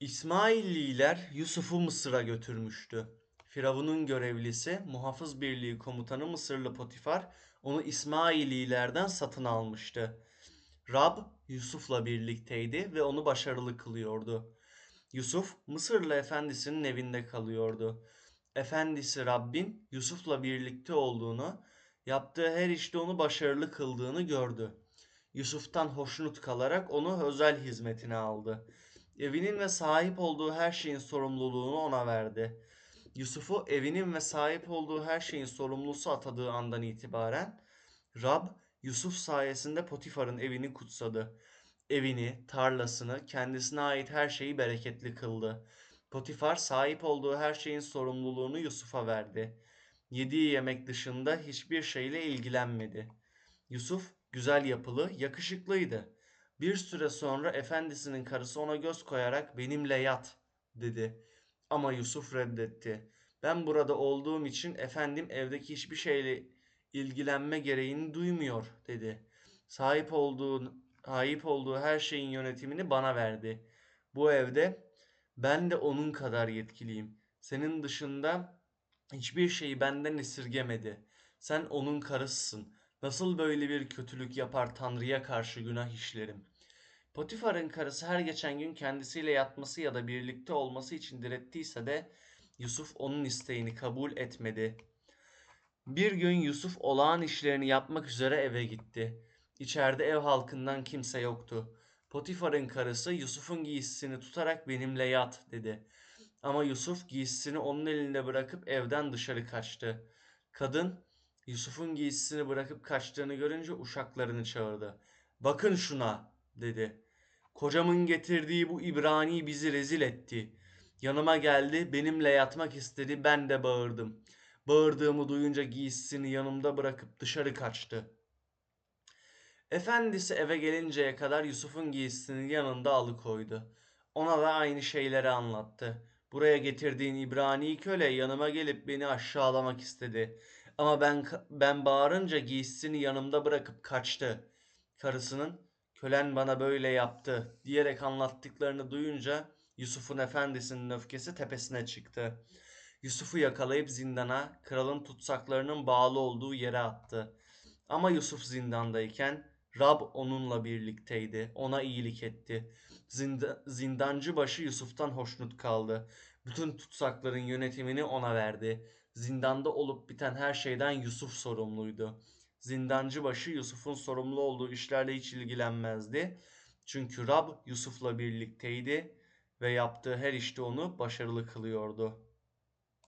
İsmailliler Yusuf'u Mısır'a götürmüştü. Firavun'un görevlisi, muhafız birliği komutanı Mısırlı Potifar onu İsmaililerden satın almıştı. Rab Yusuf'la birlikteydi ve onu başarılı kılıyordu. Yusuf Mısırlı efendisinin evinde kalıyordu. Efendisi Rabbin Yusuf'la birlikte olduğunu, yaptığı her işte onu başarılı kıldığını gördü. Yusuf'tan hoşnut kalarak onu özel hizmetine aldı. Evinin ve sahip olduğu her şeyin sorumluluğunu ona verdi. Yusuf'u evinin ve sahip olduğu her şeyin sorumlusu atadığı andan itibaren Rab Yusuf sayesinde Potifar'ın evini kutsadı. Evini, tarlasını, kendisine ait her şeyi bereketli kıldı. Potifar sahip olduğu her şeyin sorumluluğunu Yusuf'a verdi. Yediği yemek dışında hiçbir şeyle ilgilenmedi. Yusuf güzel yapılı, yakışıklıydı. Bir süre sonra efendisinin karısı ona göz koyarak benimle yat dedi. Ama Yusuf reddetti. Ben burada olduğum için efendim evdeki hiçbir şeyle ilgilenme gereğini duymuyor dedi. Sahip olduğu sahip olduğu her şeyin yönetimini bana verdi. Bu evde ben de onun kadar yetkiliyim. Senin dışında hiçbir şeyi benden esirgemedi. Sen onun karısısın. Nasıl böyle bir kötülük yapar Tanrı'ya karşı günah işlerim. Potifar'ın karısı her geçen gün kendisiyle yatması ya da birlikte olması için direttiyse de Yusuf onun isteğini kabul etmedi. Bir gün Yusuf olağan işlerini yapmak üzere eve gitti. İçeride ev halkından kimse yoktu. Potifar'ın karısı Yusuf'un giysisini tutarak benimle yat dedi. Ama Yusuf giysisini onun elinde bırakıp evden dışarı kaçtı. Kadın Yusuf'un giysisini bırakıp kaçtığını görünce uşaklarını çağırdı. Bakın şuna dedi. Kocamın getirdiği bu İbrani bizi rezil etti. Yanıma geldi, benimle yatmak istedi, ben de bağırdım. Bağırdığımı duyunca giysisini yanımda bırakıp dışarı kaçtı. Efendisi eve gelinceye kadar Yusuf'un giysisini yanında alıkoydu. Ona da aynı şeyleri anlattı. Buraya getirdiğin İbrani köle yanıma gelip beni aşağılamak istedi. Ama ben ben bağırınca giysisini yanımda bırakıp kaçtı. Karısının kölen bana böyle yaptı diyerek anlattıklarını duyunca Yusuf'un efendisinin öfkesi tepesine çıktı. Yusuf'u yakalayıp zindana, kralın tutsaklarının bağlı olduğu yere attı. Ama Yusuf zindandayken Rab onunla birlikteydi, ona iyilik etti. Zinda, zindancı başı Yusuf'tan hoşnut kaldı. Bütün tutsakların yönetimini ona verdi. Zindanda olup biten her şeyden Yusuf sorumluydu. Zindancı başı Yusuf'un sorumlu olduğu işlerle hiç ilgilenmezdi. Çünkü Rab Yusuf'la birlikteydi ve yaptığı her işte onu başarılı kılıyordu.